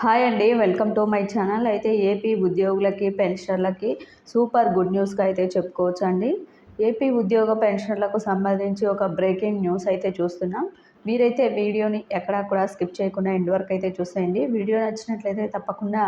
Hi అండి welcome to my channel. అయితే AP ఉద్యోగులకి పెన్షనర్లకి సూపర్ గుడ్ న్యూస్గా అయితే చెప్పుకోవచ్చు అండి ఏపీ ఉద్యోగ పెన్షనర్లకు సంబంధించి ఒక బ్రేకింగ్ న్యూస్ అయితే చూస్తున్నాం. మీరైతే వీడియోని ఎక్కడా కూడా స్కిప్ చేయకుండా ఎండ్ వరకు అయితే చూసేయండి. వీడియో నచ్చినట్లయితే తప్పకుండా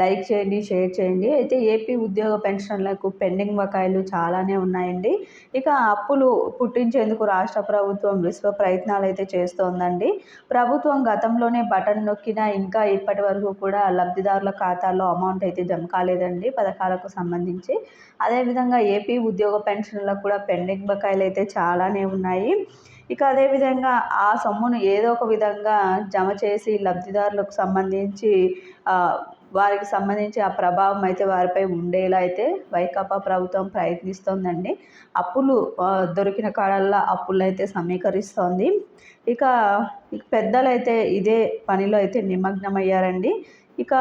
లైక్ చేయండి షేర్ చేయండి. అయితే ఏపీ ఉద్యోగ పెన్షన్లకు పెండింగ్ బకాయిలు చాలానే ఉన్నాయండి. ఇక అప్పులు పుట్టించేందుకు రాష్ట్ర ప్రభుత్వం విశ్వ ప్రయత్నాలు అయితే చేస్తోందండి. ప్రభుత్వం గతంలోనే బటన్ నొక్కినా ఇంకా ఇప్పటి వరకు కూడా లబ్ధిదారుల ఖాతాల్లో అమౌంట్ అయితే జమ కాలేదండి పథకాలకు సంబంధించి. అదేవిధంగా ఏపీ ఉద్యోగ పెన్షన్లకు కూడా పెండింగ్ బకాయిలు అయితే చాలానే ఉన్నాయి. ఇక అదేవిధంగా ఆ సొమ్మును ఏదో ఒక విధంగా జమ చేసి లబ్ధిదారులకు సంబంధించి వారికి సంబంధించి ఆ ప్రభావం అయితే వారిపై ఉండేలా అయితే వైకాపా ప్రభుత్వం ప్రయత్నిస్తోందండి. అప్పులు దొరికిన కాడల్లా అప్పులు అయితే సమీకరిస్తోంది. ఇక పెద్దలైతే ఇదే పనిలో అయితే నిమగ్నమయ్యారండి. ఇక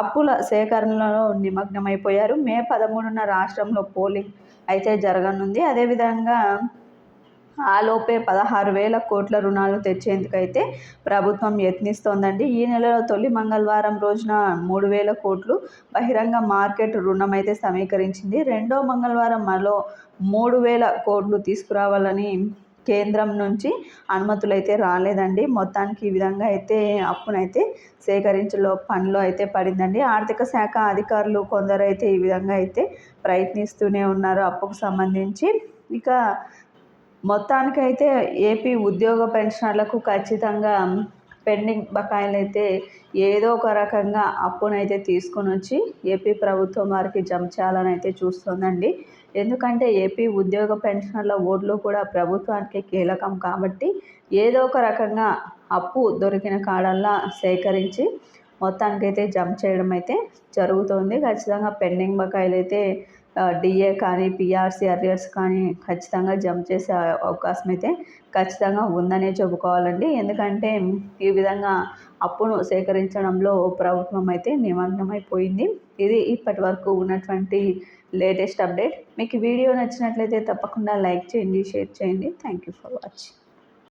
అప్పుల సేకరణలో నిమగ్నమైపోయారు. మే పదమూడున రాష్ట్రంలో పోలింగ్ అయితే జరగనుంది. అదేవిధంగా ఆలోపే పదహారు వేల కోట్ల రుణాలు తెచ్చేందుకైతే ప్రభుత్వం యత్నిస్తోందండి. ఈ నెలలో తొలి మంగళవారం రోజున మూడు వేల కోట్లు బహిరంగ మార్కెట్ రుణం అయితే సమీకరించింది. రెండో మంగళవారం మరో మూడు వేల కోట్లు తీసుకురావాలని కేంద్రం నుంచి అనుమతులు అయితే రాలేదండి. మొత్తానికి ఈ విధంగా అయితే అప్పునైతే సేకరించలో పనిలో అయితే పడిందండి. ఆర్థిక శాఖ అధికారులు కొందరు అయితే ఈ విధంగా అయితే ప్రయత్నిస్తూనే ఉన్నారు. అప్పుకు సంబంధించి ఇక మొత్తానికైతే ఏపీ ఉద్యోగ పెన్షనర్లకు ఖచ్చితంగా పెండింగ్ బకాయిలు అయితే ఏదో ఒక రకంగా అప్పునైతే తీసుకొని వచ్చి ఏపీ ప్రభుత్వం వారికి జమ చేయాలని అయితే చూస్తుందండి. ఎందుకంటే ఏపీ ఉద్యోగ పెన్షనర్ల ఓట్లు కూడా ప్రభుత్వానికి కీలకం కాబట్టి ఏదో ఒక రకంగా అప్పు దొరికిన కాడల్లా సేకరించి మొత్తానికైతే జమ చేయడం అయితే జరుగుతుంది. ఖచ్చితంగా పెండింగ్ బకాయిలు అయితే డిఏ కానీ పిఆర్సీ అరియర్స్ కానీ ఖచ్చితంగా జంప్ చేసే అవకాశం అయితే ఖచ్చితంగా ఉందనే చెప్పుకోవాలండి. ఎందుకంటే ఈ విధంగా అప్పును సేకరించడంలో ప్రభుత్వం అయితే నిమగ్నమైపోయింది. ఇది ఇప్పటి వరకు ఉన్నటువంటి లేటెస్ట్ అప్డేట్. మీకు వీడియో నచ్చినట్లయితే తప్పకుండా లైక్ చేయండి షేర్ చేయండి. Thank you for watching.